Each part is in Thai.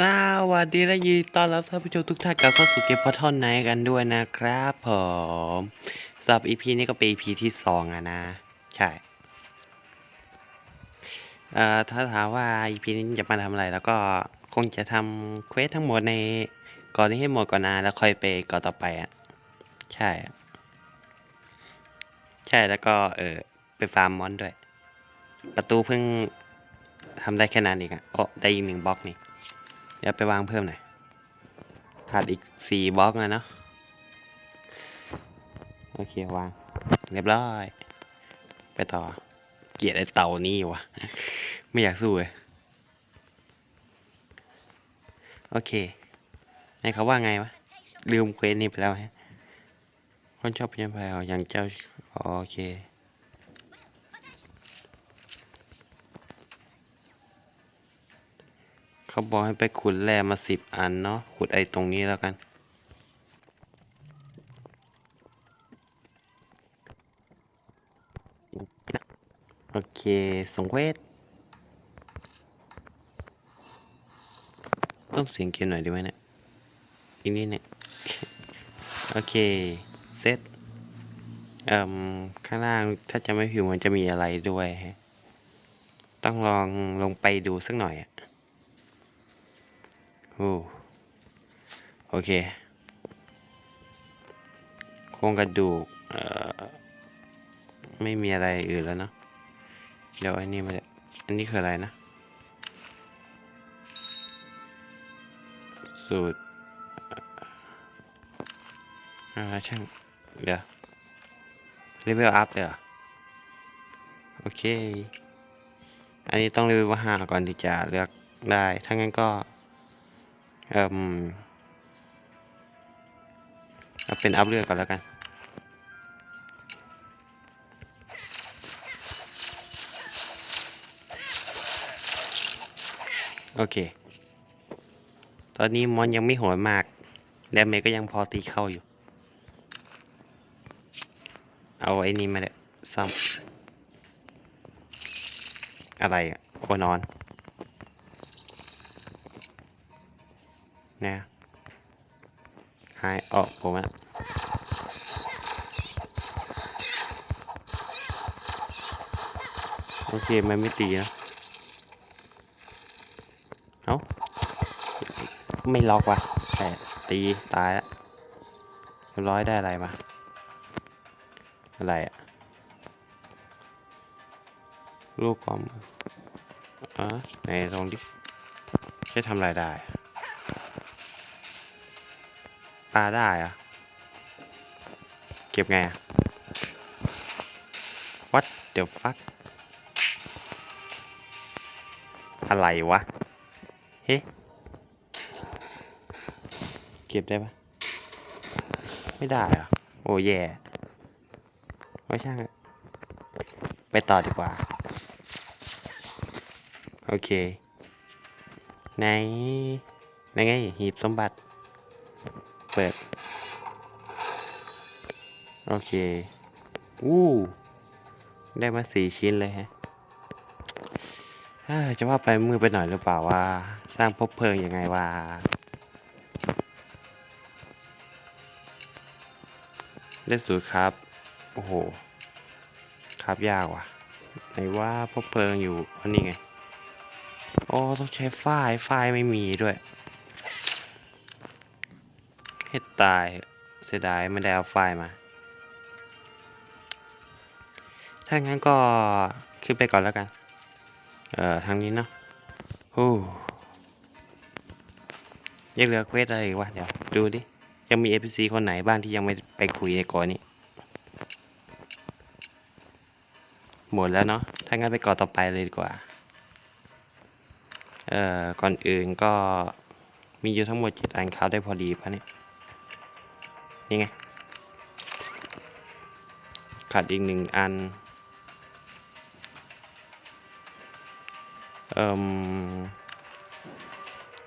สวัสดีและยินดีต้อนรับท่านผู้ชมทุกท่านกลับเข้าสู่เกมพอทอนไนกันด้วยนะครับผมสำหรับ EP นี้ก็เป็น EP ที่สองอะนะ ใช่เอ่อถ้าถามว่า EP นี้จะมาทำอะไร แล้วก็คงจะทำเควสทั้งหมดในก่อนนี้ให้หมดก่อนนะแล้วค่อยไปก่อนต่อไปอะใช่ ใช่แล้วก็เออไปฟาร์มมอนด้วย ประตูเพิ่งทำได้แค่นั้นเองอะโอ้ได้อีกหนึ่งบล็อกนี่ เดี๋ยวไปวางเพิ่มหน่อย ขาดอีกสี่บล็อกนะเนาะ โอเควาง เรียบร้อย ไปต่อ เกลียดไอเต่านี่วะ ไม่อยากสู้เลยโอเคให้เขาว่าไงวะ ลืมเควสนี้ไปแล้วฮะ คนชอบพยันพายอ๋ออย่างเจ้า โอเค เขาบอกให้ไปขุดแร่มาสิบอันเนาะขุดไอ้ตรงนี้แล้วกัน โอเคสงเวสต้องเสียงเกมหน่อยดีไหมเนี่ยอีกนิดเนี่ย โอเค เซตเอ่มข้างล่างถ้าจะไม่ผิวมันจะมีอะไรด้วยฮะ ต้องลองลงไปดูสักหน่อยอะ โอ้โอเค โครงกระดูก เอ่อ ไม่มีอะไรอื่นแล้วเนาะ เดี๋ยวอ้นี่มาเลยอันนี้คืออะไรนะ สูตรอ่าช่าง เดี๋ยวเลเวลอัพเลยเหรอโอเค อันนี้ต้องเลเวลห้าก่อนที่จะเลือกได้ ถ้างั้นก็ เอ่มเอาเป็นอัพเลือกก่อนแล้วกัน โอเค ตอนนี้มอนยังไม่โหดมากแดมเมก็ยังพอตีเข้าอยู่ เอาไอ้นี่มาเลยซ่อมอะไรอะโอนอน นะหายออกผมอะโอเค มันไม่ตีนะเอ้า ไม่ล็อกว่ะ แต่ตีตายแล้วเรียบร้อยได้อะไรมา อะไรอะลูกความอะไหนลองดิใช้ทำอะไรได้ ปลาได้อะเก็บไงอะ what the fuck อะไรวะ เฮ้เก็บได้ปะไม่ได้อะโอ้แย่ไม่ช่างไปต่อดีกว่า โอเค ไหนไหนไงหีบสมบัติ เปิด โอเค อู้ ได้มาสี่ชิ้นเลยฮะจะว่าไปมือไปหน่อยหรือเปล่าว่า สร้างพบเพลิงยังไงว่าได้สูตรครับ โอ้โห ครับยากว่ะไหนว่าพบเพลิงอยู่อันนี้ไงโอ้ต้องใช้ฝ้ายฝ้ายไม่มีด้วย ให้ตาย เสียดายไม่ได้เอาฝ้ายมา ถ้างั้นก็ขึ้นไปก่อนแล้วกัน เอ่อ ทางนี้เนาะโอ้ยังเหลือเควสอะไรอีกวะ เดี๋ยว ดูดิ ยังมี NPC คนไหนบ้างที่ยังไม่ไปคุยในก่อนนี้ หมดแล้วเนาะ ถ้างั้นไปก่อนต่อไปเลยดีกว่า เอ่อ ก่อนอื่นก็มีอยู่ทั้งหมดเจ็ดอันครับได้พอดีปะเนี่ย นี่ไง ขาดอีกหนึ่งอัน เอ่ม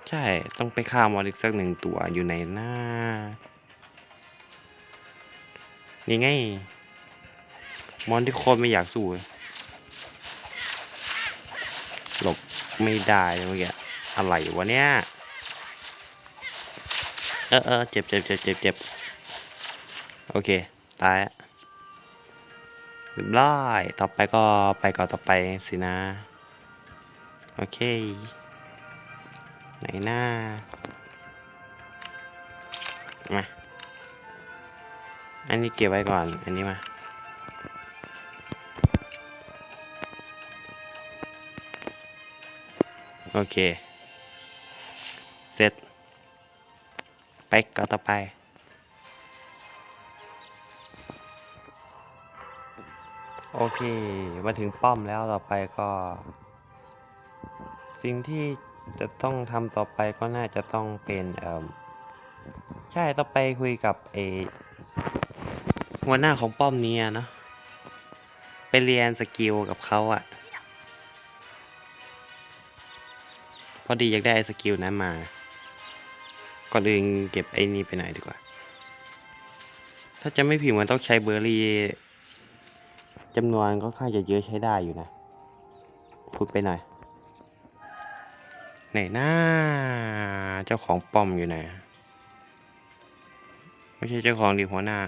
ใช่ ต้องไปฆ่ามอลิกสักหนึ่งตัวอยู่ในหน้า นี่ไง มอนที่โคตรไม่อยากสู้หลบไม่ได้เลยเมื่อกี้อะไรวะเนี่ย เออเออเจ็บเจ็บเจ็บเจ็บเจ็บ โอเค ตายรียบร้อยต่อไปก็ไปก่อนต่อไปสินะ โอเค ไหนหน้า มา อันนี้เก็บไว้ก่อน อันนี้มาโอเค เสร็จ ไปก็ต่อไป โอเค มาถึงป้อมแล้วต่อไปก็ สิ่งที่จะต้องทำต่อไปก็น่าจะต้องเป็นเอ่อใช่ต้องไปคุยกับเอหัวหน้าของป้อมนี้อะเนาะไปเรียนสกิลกับเขาอะพอดีอยากได้สกิลนั้นมา ก่อนอื่นเก็บไอ้นี่ไปไหนดีกว่า ถ้าจะไม่ผิดมันต้องใช้เบอร์รี่ จำนวนก็ค่อนข้าจะเยอะใช้ได้อยู่นะพูดไปหน่อยไหนหน้าเจ้าของป้อมอยู่ไหนไม่ใช่เจ้าของดีหัวหน้า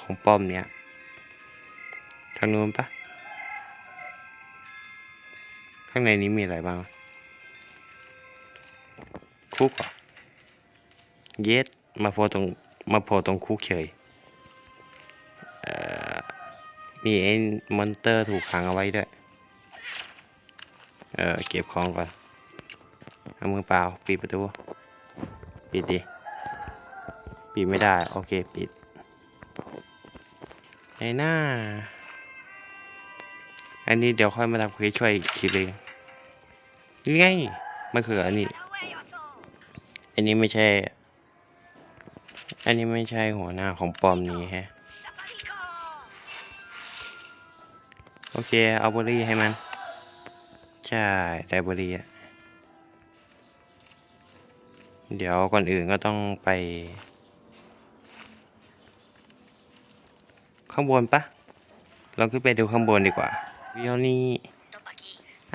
ของป้อมเนี้ยทางนู้นปะข้างในนี้มีอะไรบ้างคุกเหรอเยสมาโผล่ตรงมาโผล่ตรงคุกเฉยเอ่อ มีไอ้มอนเตอร์ถูกขังเอาไว้ด้วย เออเก็บของก่อนเอามือเปล่า ปิดประตู ปิดดิ ปิดไม่ได้ โอเค ปิดไอ้หน้า อันนี้เดี๋ยวค่อยมาทำคุยช่วยอีกทีเลยนี่ไงมันคืออันนี้ อันนี้ไม่ใช่ อันนี้ไม่ใช่หัวหน้าของปอมนี้แฮะ โอเค เอาเบอร์รี่ให้มัน ใช่ได้เบอร์รี่อะเดี๋ยวก่อนอื่นก็ต้องไป ข้างบนปะลองขึ้นไปดูข้างบนดีกว่าวิวนี่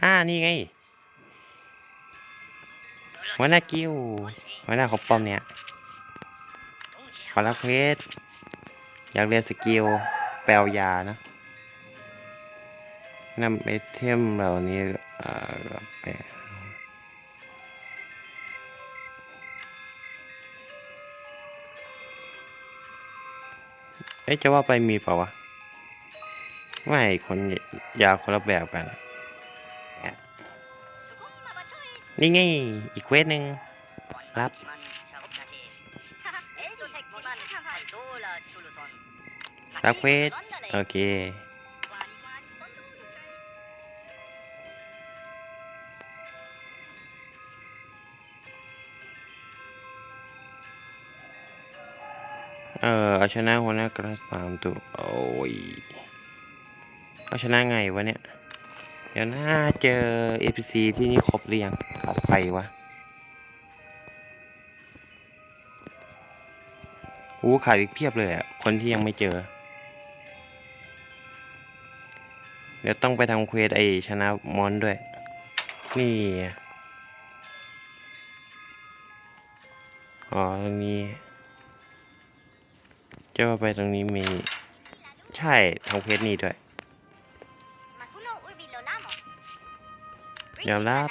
อ่า นี่ไงหัวหน้ากิ้วหัวหน้าของปอมเนี่ยขอรับเพชรอยากเรียนสกิลแปลยานะ นำไอเทมเหล่านี้เอ่อไปเอ๊ะจะว่าไปมีเปล่าวะ ไม่คนยาคนละแบบกัน นี่ไง อีกเควสหนึ่งรับรับเควสโอเค เออเอาชนะหัวหน้ากระสามตัวโอ้ยเอาชนะไงวะเนี่ย เดี๋ยวน่าเจอ APC ที่นี่ครบหรือยังขาดใครวะโอ้ขาดอีกเพียบเลยอะ คนที่ยังไม่เจอ เดี๋ยวต้องไปทำเควสไอชนะมอนด้วย นี่อ๋อตรงนี้ จะว่าไปตรงนี้มี ใช่ทำเควสนี้ด้วยยอมรับ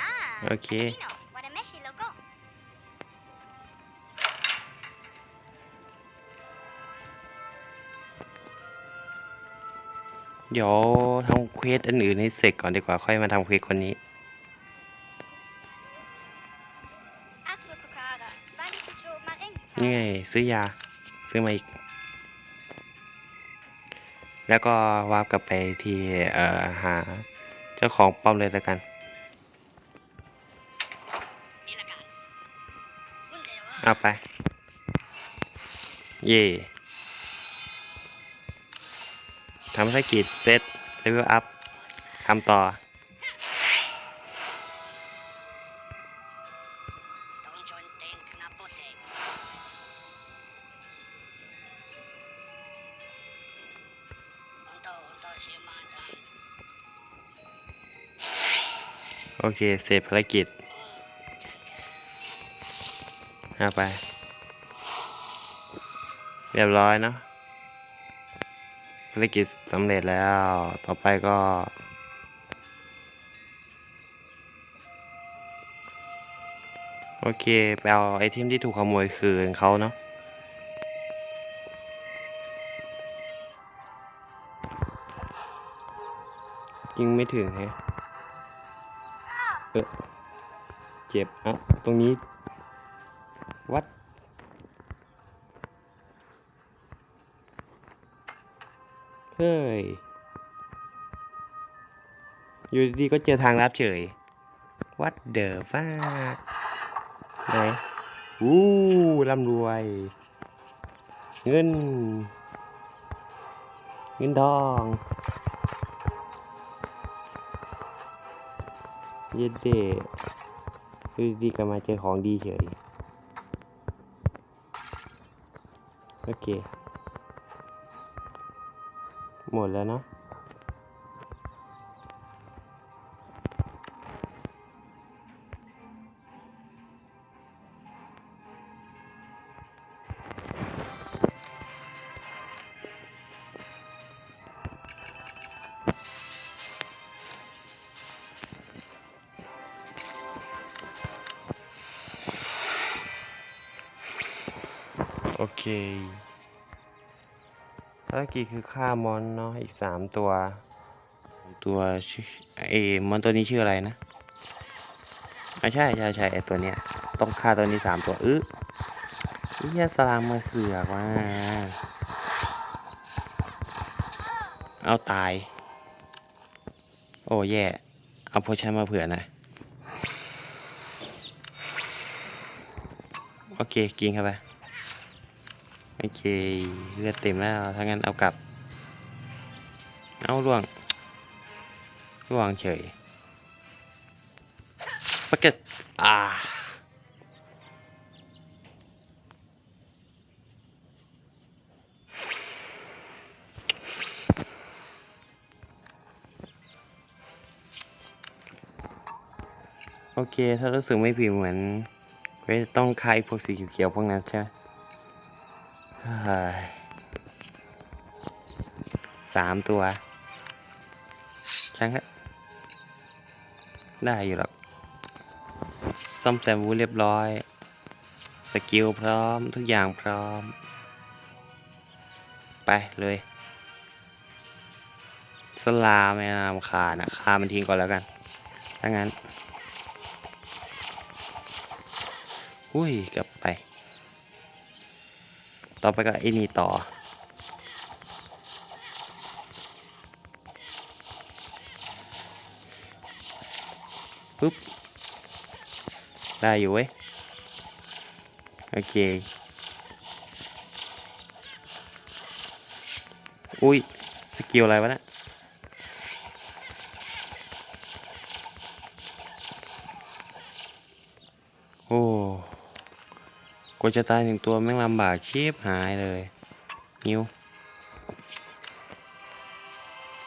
โอเค เดี๋ยวทำเควสอันอื่นให้เสร็จก่อนดีกว่า ค่อยมาทำเควสคนนี้นี่ไงซื้อยา ซื้อมาอีก แล้วก็วาร์ปกลับไปที่เอ่อหาเจ้าของป้อมเลยแล้วกันเอาไป เย่ทำภารกิจเซตเลเวลอัพทำต่อ โอเค เสร็จภารกิจเอาไป เรียบร้อยเนอะภารกิจสำเร็จแล้ว ต่อไปก็ โอเค ไปเอาไอเทมที่ถูกขโมยคืนเขาเนาะยิงไม่ถึงแฮะ เออเจ็บอะตรงนี้ วัด เฮ้ย อยู่ดีๆก็เจอทางลับเฉย What the fuck ไหนอู้ร่ำรวย เงิน เงินทอง เย็ดเดอยู่ดีๆก็มาเจอของดีเฉย โอเค หมดแล้วเนาะ โอเคภารกิจคือฆ่ามอนเนาะอีกสามตัว ตัวชื่อเอมอนตัวนี้ชื่ออะไรนะไม่ใช่ใช่ใช่ไอตัวเนี้ยต้องฆ่าตัวนี้สามตัวอึ๊เฮียสลามมาเสือกว่าเอาตาย โอ้แย่เอาโพชั่นมาเผื่อน่อยโอเคกินเข้าไป โอเค เลือดเต็มแล้วถ้างั้นเอากลับ เอาล่วงล่วงเฉยปกเก็ตอ่าโอเค ถ้ารู้สึกไม่ผิดเหมือนก็จะต้องคายพวกสีเขียวๆพวกนั้นใช่ไหม สามตัวช่างฮะได้อยู่หรอกซ่อมแซมวูเรียบร้อย สกิลพร้อมทุกอย่างพร้อม ไปเลย สลาไม่นามคานะคามันทิ้งก่อนแล้วกัน ถ้างั้น อุ้ยกลับไป ต่อไปก็ไอ้นี่ต่อ ปุ๊บ ได้อยู่เว้ย โอเค อุ้ย สกิลอะไรวะเนะี่ยโอ้ก ว่าจะตายหนึ่งตัวแม่งลำบากชีพหายเลยนิว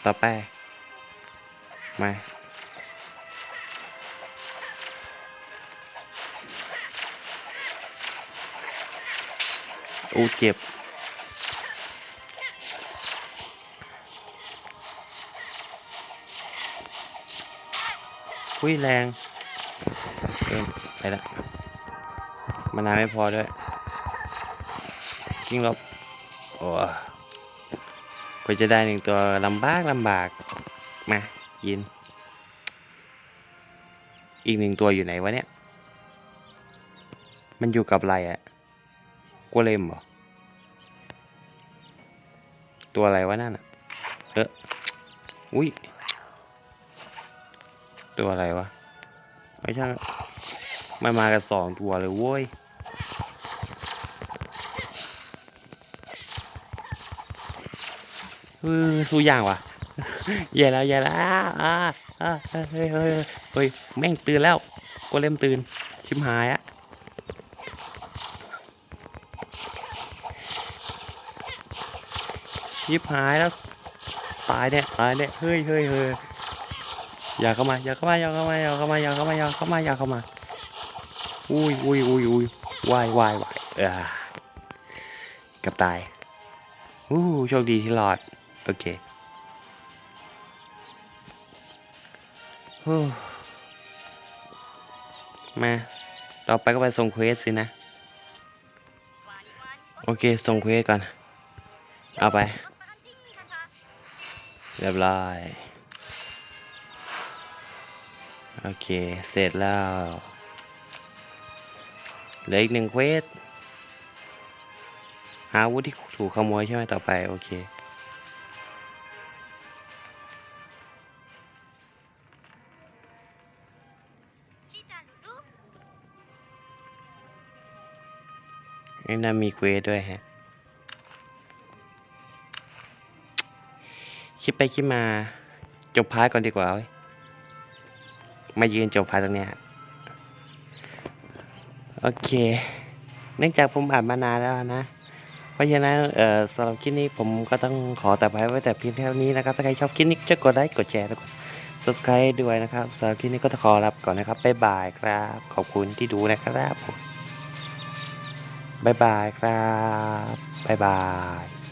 ต่อไปมาอู้เจ็บอุ้ยแรงเกินไปละมานานไม่พอด้วย กิ้งลบโอ้ก็จะได้หนึ่งตัวลำบากลำบาก มายิน อีกหนึ่งตัวอยู่ไหนวะเนี่ย มันอยู่กับอะไรอะกัวเลมเหรอ ตัวอะไรวะนั่นอะเอออุ้ย ตัวอะไรวะ ไม่ใช่มันมากันสองตัวเลยโว้ย เออ สู้ยากว่ะแย่แล้วแย่แล้วอ่าอ่าเฮ้ยเฮ้ยเฮ้ยแม่งตื่นแล้วก็เล่มตื่นชิมหายอะชิบหายแล้วตายเนี่ยตายเนี่ยเฮ้ยเฮ้ยเฮ้ยอย่าเข้ามาอย่าเข้ามาอย่าเข้ามาอย่าเข้ามาอย่าเข้ามาอย่าเข้ามาอย่าเข้ามาอุ้ยอุ้ยอุ้ยอุ้ยวายวายวายเออกับตายอู้โชคดีที่รอด โอเคฮู้มาต่อไปก็ไปส่งเควสสินะ โอเค ส่งเควสก่อน เอาไป เรียบร้อย โอเค เสร็จแล้วเหลืออีกหนึ่งเควส หาอาวุธที่ถูกขโมยใช่ไหมต่อไป โอเค นี่น่ามีเควสด้วยฮะ คิดไปคิดมา จบพาร์ทก่อนดีกว่าเว้ยมายืนจบพาร์ทตรงเนี้ยโอเค เนื่องจากผมอ่านมานานแล้วนะ เพราะฉะนั้นเอ่อสำหรับคลิปนี้ผมก็ต้องขอแต่ไปไว้แต่เพียงเท่านี้นะครับ ถ้าใครชอบคลิปนี้จะกดไลค์ กดแชร์แล้วก็ subscribe ด้วยนะครับสำหรับคลิปนี้ก็ต้องขอรับก่อนนะครับ บ๊ายบายครับ ขอบคุณที่ดูนะครับผม บ๊ายบายครับบ๊ายบาย